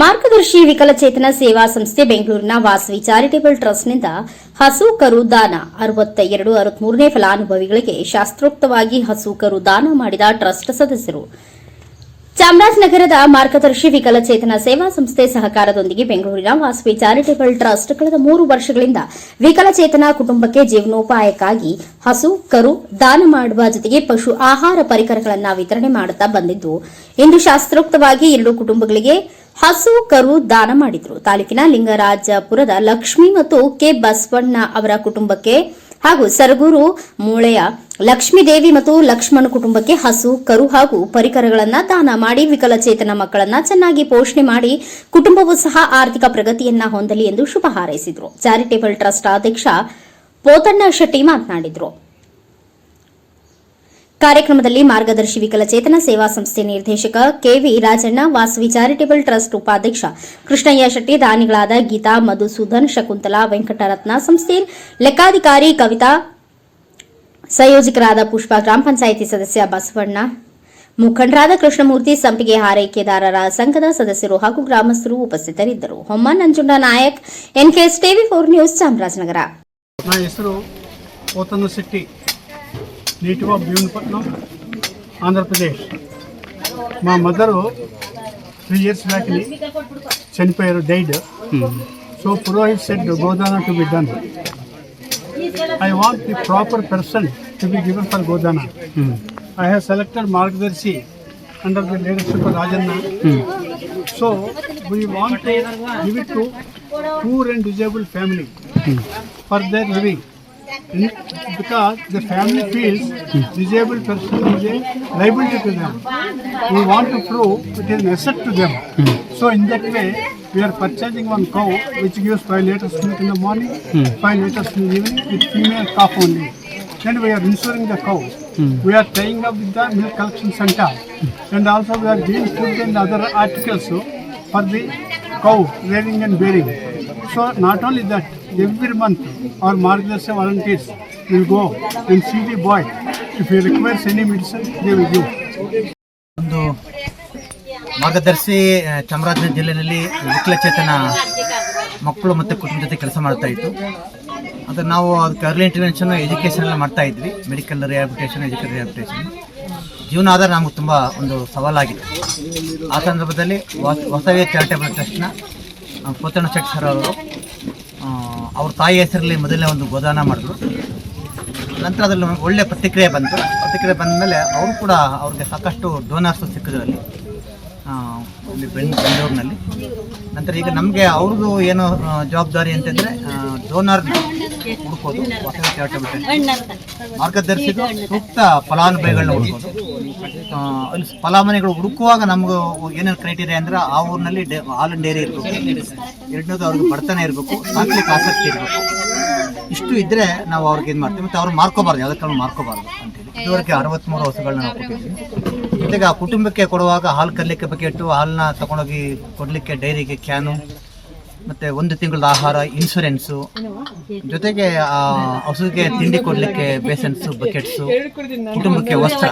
ಮಾರ್ಗದರ್ಶಿ ವಿಕಲಚೇತನ ಸೇವಾ ಸಂಸ್ಥೆ ಬೆಂಗಳೂರಿನ ವಾಸವಿ ಚಾರಿಟೇಬಲ್ ಟ್ರಸ್ಟ್ನಿಂದ ಹಸು ಕರು ದಾನ ಅರವತ್ತ ಎರಡು ಅರವತ್ಮೂರನೇ ಫಲಾನುಭವಿಗಳಿಗೆ ಶಾಸ್ತ್ರೋಕ್ತವಾಗಿ ಹಸು ಕರು ದಾನ ಮಾಡಿದ ಟ್ರಸ್ಟ್ ಸದಸ್ಯರು. ಚಾಮರಾಜನಗರದ ಮಾರ್ಗದರ್ಶಿ ವಿಕಲಚೇತನ ಸೇವಾ ಸಂಸ್ಥೆ ಸಹಕಾರದೊಂದಿಗೆ ಬೆಂಗಳೂರಿನ ವಾಸವಿ ಚಾರಿಟೇಬಲ್ ಟ್ರಸ್ಟ್ ಕಳೆದ ಮೂರು ವರ್ಷಗಳಿಂದ ವಿಕಲಚೇತನ ಕುಟುಂಬಕ್ಕೆ ಜೀವನೋಪಾಯಕ್ಕಾಗಿ ಹಸು, ಕರು, ದಾನ ಮಾಡುವ ಜೊತೆಗೆ ಪಶು ಆಹಾರ ಪರಿಕರಗಳನ್ನು ವಿತರಣೆ ಮಾಡುತ್ತಾ ಬಂದಿದ್ದು, ಇಂದು ಶಾಸ್ತ್ರೋಕ್ತವಾಗಿ ಎರಡು ಕುಟುಂಬಗಳಿಗೆ ಹಸು, ಕರು ದಾನ ಮಾಡಿದ್ರು. ತಾಲೂಕಿನ ಲಿಂಗರಾಜಪುರದ ಲಕ್ಷ್ಮಿ ಮತ್ತು ಕೆ ಬಸವಣ್ಣ ಅವರ ಕುಟುಂಬಕ್ಕೆ ಹಾಗೂ ಸರಗೂರು, ಮೂಳೆಯ, ಲಕ್ಷ್ಮೀದೇವಿ ಮತ್ತು ಲಕ್ಷ್ಮಣ ಕುಟುಂಬಕ್ಕೆ ಹಸು, ಕರು ಹಾಗೂ ಪರಿಕರಗಳನ್ನ ದಾನ ಮಾಡಿ ವಿಕಲಚೇತನ ಮಕ್ಕಳನ್ನ ಚೆನ್ನಾಗಿ ಪೋಷಣೆ ಮಾಡಿ ಕುಟುಂಬವು ಸಹ ಆರ್ಥಿಕ ಪ್ರಗತಿಯನ್ನ ಹೊಂದಲಿ ಎಂದು ಶುಭ ಹಾರೈಸಿದರು. ಚಾರಿಟೇಬಲ್ ಟ್ರಸ್ಟ್ ಅಧ್ಯಕ್ಷ ಪೋತಣ್ಣ ಶೆಟ್ಟಿ ಮಾತನಾಡಿದ್ರು. ಕಾರ್ಯಕ್ರಮದಲ್ಲಿ ಮಾರ್ಗದರ್ಶಿ ವಿಕಲಚೇತನ ಸೇವಾ ಸಂಸ್ಥೆ ನಿರ್ದೇಶಕ K V Rajanna, Vasavi charitable trust ಉಪಾಧ್ಯಕ್ಷ ಕೃಷ್ಣಯ್ಯ ಶೆಟ್ಟಿ, ದಾನಿಗಳಾದ ಗೀತಾ, ಮಧುಸೂದನ್, ಶಕುಂತಲಾ, ವೆಂಕಟರತ್ನ ಸಂಸ್ಥೆ ಲೆಕ್ಕಾಧಿಕಾರಿ ಕವಿತಾ, ಸಂಯೋಜಕರಾದ ಪುಷ್ಪ, ಗ್ರಾಮ ಪಂಚಾಯಿತಿ ಸದಸ್ಯ ಬಸವಣ್ಣ, ಮುಖಂಡರಾದ ಕೃಷ್ಣಮೂರ್ತಿ, ಸಂಪಿಗೆ ಹಾರೈಕೆದಾರರ ಸಂಘದ ಸದಸ್ಯರು ಹಾಗೂ ಗ್ರಾಮಸ್ಥರು ಉಪಸ್ಥಿತರಿದ್ದರು. Homma Nanjunda Nayak, NKS TV four news Chamarajanagar. ನನ್ನ ಹೆಸರು ಶೆಟ್ಟಿ. నేటివ్ భీమునిపట్నం ఆంధ్రప్రదేశ్. మా మదరు త్రీ ఇయర్స్ బ్యాక్ని చనిపోయారు died. So purohit said godana to be done I want the proper person to be given for godana. I have selected Margadarshi under the leadership Rajanna. So we want give it to poor and disable family for their living. Because the family feels disabled person is a liability to them. We want to prove it is an asset to them. So in that way, we are purchasing one cow which gives 5 liters milk in the morning, 5 liters in the evening with female calf only. Then we are insuring the cow. We are tying up with the milk collection center. And also we are giving food and other articles for the cow rearing and bearing. So not only that, every month our ಮಾರ್ಗದರ್ಶಿ volunteers will go and see the boy. If he requires any medicine, they will give. ಒಂದು ಮಾರ್ಗದರ್ಶಿ ಚಾಮರಾಜನಗರ ಜಿಲ್ಲೆಯಲ್ಲಿ ವಿಕಲಚೇತನ ಮಕ್ಕಳು ಮತ್ತು ಕುಟುಂಬ ಜೊತೆ ಕೆಲಸ ಮಾಡ್ತಾ ಇತ್ತು ಅದು ನಾವು ಅದಕ್ಕೆ ಅರ್ಲಿ ಇಂಟರ್ವೆನ್ಷನ್ ಎಜುಕೇಷನ್ ಎಲ್ಲ ಮಾಡ್ತಾ ಇದ್ವಿ ಮೆಡಿಕಲ್ ರಿಹಾಬಿಟೇಷನ್ ಎಜುಕೇಷನ್ ರಿಹಾಬಿಟೇಷನ್ ಜೀವನ ಆಧಾರ ನಮಗೆ ತುಂಬ ಒಂದು ಸವಾಲಾಗಿದೆ ಆ ಸಂದರ್ಭದಲ್ಲಿ ವಾಸ್- ವಾಸವಿ ಚಾರಿಟೇಬಲ್ ಟ್ರಸ್ಟ್ನ ಪೋತಣ್ಣ ಶೆಟ್ಟಿ ಸರ್ ಅವರು ಅವ್ರ ತಾಯಿ ಹೆಸರಲ್ಲಿ ಮೊದಲನೇ ಒಂದು ಗೋದಾನ ಮಾಡಿದ್ರು. ನಂತರ ಅದರಲ್ಲಿ ಒಳ್ಳೆ ಪ್ರತಿಕ್ರಿಯೆ ಬಂತು. ಪ್ರತಿಕ್ರಿಯೆ ಬಂದ ಮೇಲೆ ಅವರು ಕೂಡ ಅವ್ರಿಗೆ ಸಾಕಷ್ಟು ಡೋನರ್ಸ್ ಸಿಕ್ಕಿದ್ರು ಅಲ್ಲಿ. ಇಲ್ಲಿ ಬೆಂಗ್ ಬೆಂಗಳೂರಿನಲ್ಲಿ. ನಂತರ ಈಗ ನಮಗೆ ಅವ್ರದ್ದು ಏನು ಜವಾಬ್ದಾರಿ ಅಂತಂದರೆ ಡೋನರ್ ಹುಡುಕೋದು. ಮಾರ್ಗದರ್ಶಿದು ಸೂಕ್ತ ಫಲಾನುಭವಿಗಳನ್ನ ಹುಡುಕೋದು. ಅಲ್ಲಿ ಫಲಾನುಭವಿಗಳು ಹುಡುಕುವಾಗ ನಮ್ಗೆ ಏನೇನು ಕ್ರೈಟೀರಿಯಾ ಅಂದ್ರೆ ಆ ಊರಿನಲ್ಲಿ ಡೇ ಹಾಲು ಡೈರಿ ಇರಬೇಕು. ಎರಡನೇದು ಅವ್ರಿಗೆ ಬಡತನ ಇರಬೇಕು ಸಾಕ್ಲಿಕ್ಕೆ ಆಸಕ್ತಿ ಇರಬೇಕು. ಇಷ್ಟು ಇದ್ರೆ ನಾವು ಅವ್ರಿಗೆ ಇದು ಮಾಡ್ತೀವಿ. ಮತ್ತೆ ಅವ್ರು ಮಾರ್ಕೋಬಾರ್ದು ಯಾವುದಕ್ಕೆ ಮಾರ್ಕೋಬಾರ್ದು ಅಂತೇಳಿ ಇದುವರೆಗೆ ಅರವತ್ತ್ಮೂರು ಹಸುಗಳನ್ನ ನಾವು ಕೊಟ್ಟಿದ್ದೀವಿ. ಜೊತೆಗೆ ಆ ಕುಟುಂಬಕ್ಕೆ ಕೊಡುವಾಗ ಹಾಲು ಕರ್ಲಿಕ್ಕೆ ಬಕೆಟ್ಟು ಹಾಲನ್ನ ತಗೊಂಡೋಗಿ ಕೊಡಲಿಕ್ಕೆ ಡೈರಿಗೆ ಕ್ಯಾನು ಮತ್ತೆ ಒಂದು ತಿಂಗಳ ಆಹಾರ ಇನ್ಶೂರೆನ್ಸು ಜೊತೆಗೆ ಹಸುಗೆ ತಿಂಡಿ ಕೊಡ್ಲಿಕ್ಕೆ ಬೇಸನ್ಸು ಬಕೆಟ್ಸು ಕುಟುಂಬಕ್ಕೆ ವಸ್ತ್ರ.